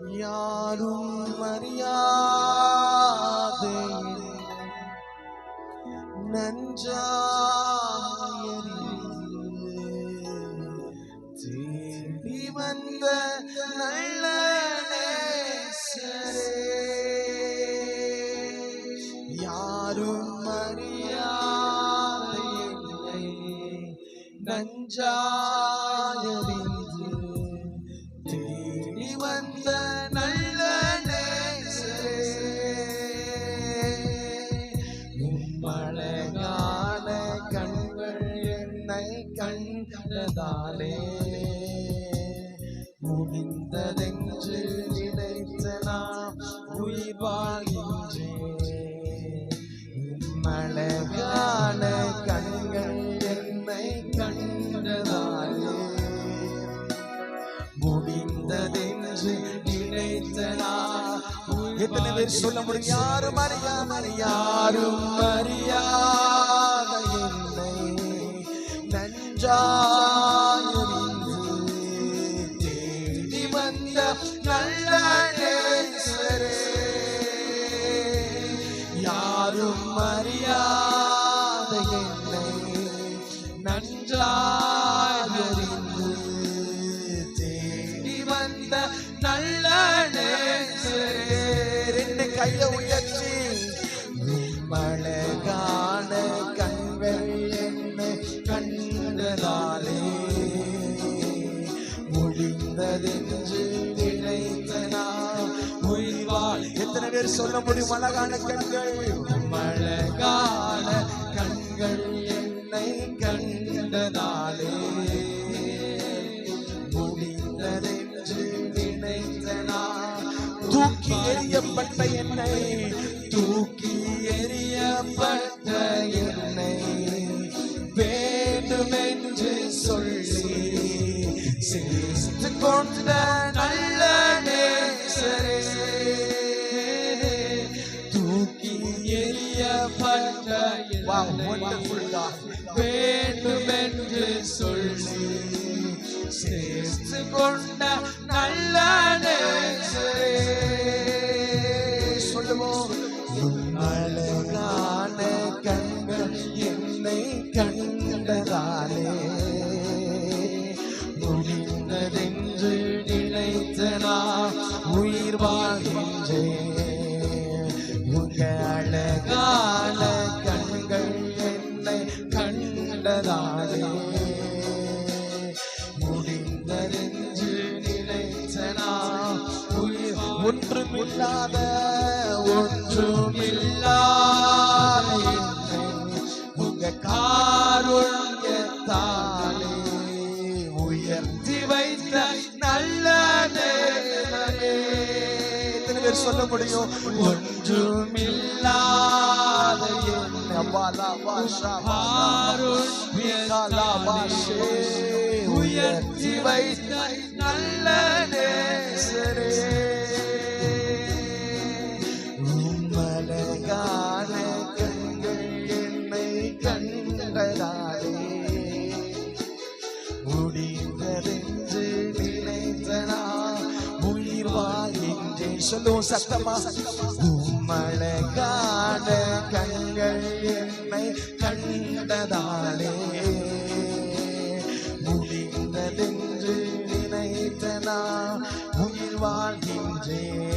யாரும் அறியாத நஞ்சாயறிந்து வந்த நல்ல யாரும் அறியாத என்னை கண்டதாலே முடிந்ததென்று நினைத்த நான் உயிர் வாழ்கின்றேன் உம்மழகான கண்கள் என்னை கண்டதாலே முடிந்ததென்று நினைத்த நான் எத்தனை பேர் சொல்ல முடியும்? யாரும் அறியாமல் யாரும் அறியாத என்னை தேடி வந்த நல்ல நேசரே யாரும் அறியாத என்னை எத்தனை பேர் சொல்ல முடியும்? அழகான கண்கள். மழகான கண்கள் என்னை கண்டதாலே முடிந்ததென்று நினைத்த தூக்கி எறியப்பட்ட என்னை. தூக்கி எறியப்பட்ட என்னை. வேண்டுமென்று சொல்லி சேர்த்து கொண்ட நல்ல நேசரே தூக்கி எறியப்பட்ட வேண்டுமென்று சொல்லி சேர்த்து கொண்ட நல்ல நேசரே. சொல்லுவோம் அழகான கண்கள் என்னை கண்டதாலே. முடிந்ததென்று நினைத்த நான் உயிர் வாழ்கின்றேன். உங்க அழகான கண்கள் என்னை கண்டதாலே. முடிந்ததென்று நினைத்த நான் உயிர் ஒன்றுமில்லாத ஒன்றுமில்லாத உங்க காருள் பேர் சொல்ல முடியும் ஒன்றுமில்லாத உயர்த்தி வைத்த சொல்லுவோம் சத்தமா? உம்மழகான கண்கள் என்னை கண்டதாலே. முடிந்ததென்று நினைத்த நான் உயிர் வாழ்கின்றேன்.